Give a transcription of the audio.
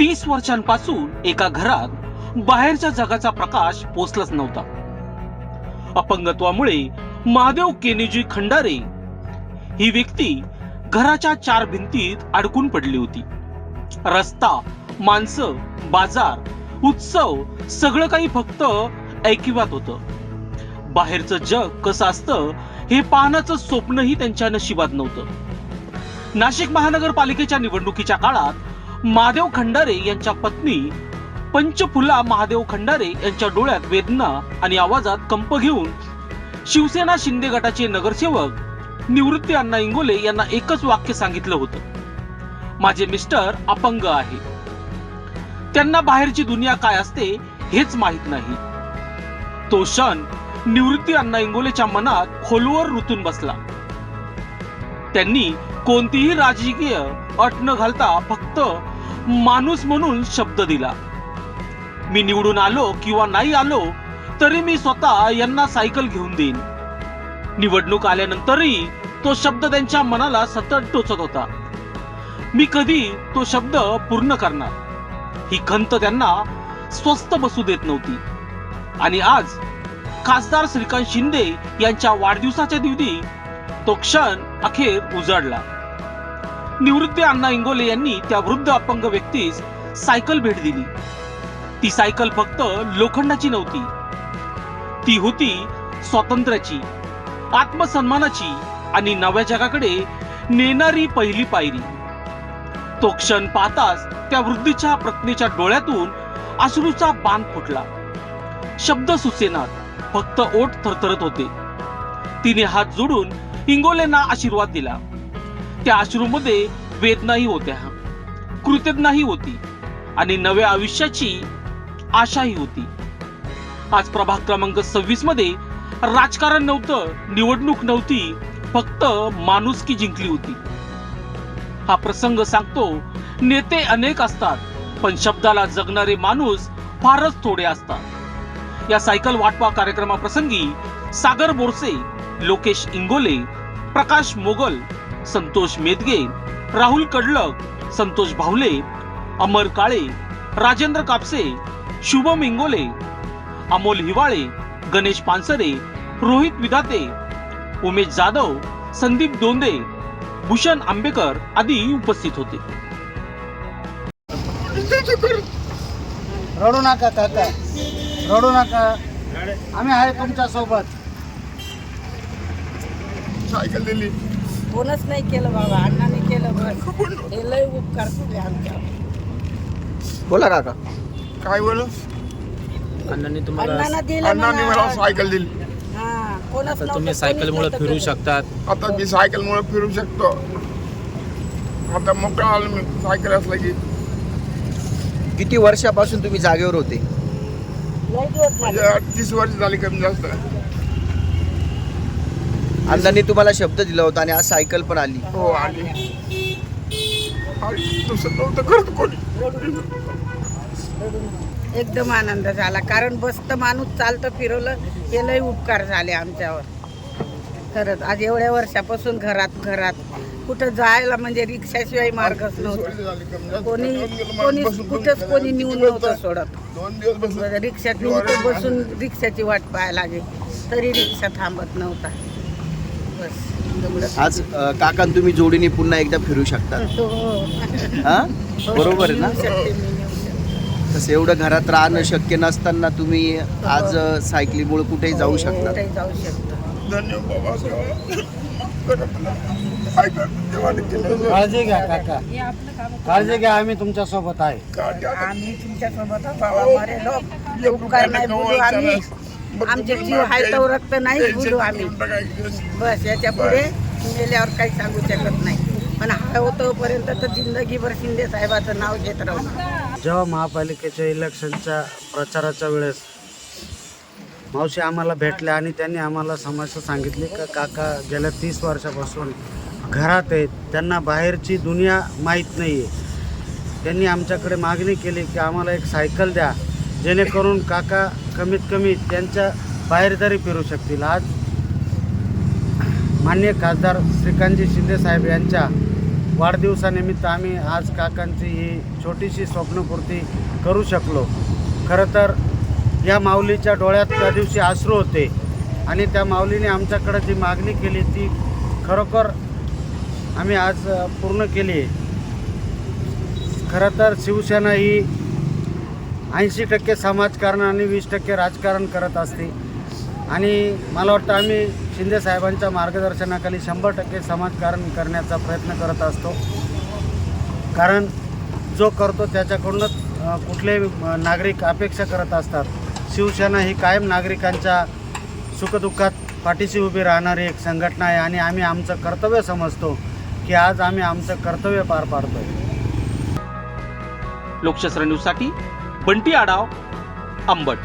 तीस वर्षांपासून एका घरात बाहेरच्या जगाचा प्रकाश पोचलाच नव्हता. अपंगत्वामुळे महादेव केनेजी खंडारे ही व्यक्ती घराच्या चार भिंतीत अडकून पडली होती. रस्ता माणसं बाजार उत्सव सगळं काही फक्त ऐकिवात होतं. बाहेरचं जग कसं असतं हे पाहण्याचं स्वप्नही त्यांच्या नशिबात नव्हतं. नाशिक महानगरपालिकेच्या निवडणुकीच्या काळात महादेव खंडारे यांच्या पत्नी पंचफुला महादेव खंडारे यांच्या डोळ्यात वेदना आणि आवाजात कंप घेऊन शिवसेना शिंदे गटाचे नगरसेवक निवृत्ती अण्णा इंगोले यांना एकच वाक्य सांगितलं होतं. माझे मिस्टर अपंग आहे. त्यांना बाहेरची दुनिया काय असते हेच माहीत नाही. तो क्षण निवृत्ती अण्णा इंगोलेच्या मनात खोलवर रुतून बसला. त्यांनी कोणतीही राजकीय अट न घालता फक्त माणूस म्हणून शब्द दिला. मी निवडून आलो किंवा नाही आलो तरी मी स्वतः यांना सायकल घेऊन देईन. निवडणूक आल्यानंतरही तो शब्द त्यांच्या मनाला सतत टोचत होता. मी कधी तो शब्द पूर्ण करणार? ही खंत त्यांना स्वस्त बसू देत नव्हती. आणि आज खासदार श्रीकांत शिंदे यांच्या वाढदिवसाच्या दिवशी तो क्षण अखेर उजाडला. निवृत्ती अण्णा इंगोले यांनी त्या वृद्ध अपंग व्यक्तीस सायकल भेट दिली. ती सायकल फक्त लोखंडाची नव्हती. ती होती स्वातंत्र्याची आत्मसन्मानाची आणि नव्या जगाकडे नेणारी पहिली पायरी. तो क्षण पाहताच त्या वृद्धीच्या प्रज्ञेच्या डोळ्यातून अश्रूचा बांध फुटला. शब्द सुचेनात फक्त ओठ थरथरत होते. तिने हात जोडून इंगोलेंना आशीर्वाद दिला. त्या अश्रूमध्ये वेदनाही होत्या. कृतज्ञाही होती आणि नव्या आयुष्याची आशाही होती. आज प्रभाग क्रमांक सव्वीसमध्ये राजकारण नव्हतं निवडणूक नव्हती फक्त माणुसकी जिंकली होती. हा प्रसंग सांगतो नेते अनेक असतात पण शब्दाला जगणारे माणूस फारच थोडे असतात. या सायकल वाटपा कार्यक्रमाप्रसंगी सागर बोरसे लोकेश इंगोले प्रकाश मोगल संतोष मेदगे राहुल कडलक संतोष भावले अमर काळे राजेंद्र कापसे शुभम इंगोले अमोल हिवाळे गणेश पानसरे रोहित विधाते उमेश जाधव संदीप दोंदे भूषण आंबेकर आदी उपस्थित होते. रडू नका काका रडू नका. आम्ही आहे तुमच्यासोबत सायकल दिली. कोणच नाही केलं बाबा अण्णाने केलं बस. हे लय उपकार केले आमच्या बोला काका काय बोल? अण्णांनी तुम्हाला अण्णानं दिलं अण्णांनी मला. सायकल दिली. हा, कोणच आता नव्हतं, तुम्ही कोणीच सायकलमुळे नव्हतं फिरू. शकतात. आता मी सायकल मुळे फिरू शकतो. आता मोकळा आलो मी सायकल असलं की. किती वर्षापासून तुम्ही जागेवर होते? लय दिवस झाले. म्हणजे तीस वर्ष झाली कमी जास्त. अण्णांनी तुम्हाला शब्द दिला होता आणि आज सायकल पण आली. हो आली. आणि दुसरं नव्हतं करत कोणी. एकदम आनंद झाला कारण बसतं माणूस चालतं फिरवलं हे लय उपकार झाले आमच्यावर. खरंच आज एवढ्या वर्षापासून घरात घरात. कुठं जायला म्हणजे रिक्षाशिवाय मार्गच नव्हता. कोणी कोणी बसून- कुठंच कोणी नेऊन नव्हतं सोडत. दोन दिवस बसून रिक्षात नेऊन बसून रिक्षाची वाट पाहायला लागे. तरी रिक्षा थांबत नव्हता. बस. आज काका आणि तुम्ही जोडीने पुन्हा एकदा फिरू शकतात. हो. हा? बरोबर आहे ना? शकते शकते. तसं एवढं घरात राहणं शक्य नसताना तुम्ही आज अ, सायकलीमुळे कुठेही जाऊ शकता. जाऊ शकतो. काळजी घ्या काका. हे आपलं काम काळजी घ्या आम्ही तुमच्यासोबत आहे. आम्ही. तुमच्यासोबत आमचे जीव हाय तो रक्त नाही बोलू आम्ही. बस याच्यापुढे मेल्यावर काही सांगू शकत नाही. पण हा होतोपर्यंत तर जिंदगीभर शिंदे साहेबाचं नाव घेत राहू. जेव्हा महापालिकेच्या इलेक्शनच्या प्रचाराच्या वेळेस मावशी आम्हाला भेटल्या आणि त्यांनी आम्हाला समस्या सांगितली का काका गेल्या तीस वर्षापासून घरात आहेत त्यांना बाहेरची दुनिया माहीत नाही आहे त्यांनी आमच्याकडे मागणी केली की आम्हाला एक सायकल द्या जेणेकरून काका कमीत कमी त्यांच्या बाहेर तरी फिरू शकतील. आज मान्य खासदार श्रीकांतजी शिंदेसाहेब यांच्या वाढदिवसानिमित्त आम्ही आज काकांची ही छोटीशी स्वप्नपूर्ती करू शकलो. खरं तर या माऊलीच्या डोळ्यात त्या दिवशी अश्रू होते आणि त्या माऊलीने आमच्याकडं जी मागणी केली ती खरोखर आम्ही आज पूर्ण केली आहे. खरं तर शिवसेना ही ऐंशी टक्के समाजकारण आणि वीस टक्के राजकारण करत असते. आणि मला वाटतं आम्ही शिंदे साहेबांच्या मार्गदर्शनाखाली शंभर टक्के समाजकारण करण्याचा प्रयत्न करत असतो. कारण जो करतो त्याच्याकडूनच कुठले नागरिक अपेक्षा करत असतात. शिवसेना ही कायम नागरिकांच्या सुखदुःखात पाठीशी उभी राहणारी एक संघटना आहे आणि आम्ही आमचं कर्तव्य समजतो की आज आम्ही आमचं कर्तव्य पार पाडतोय. लोकशास्त्र न्यूजसाठी बंटी आडाव आंबट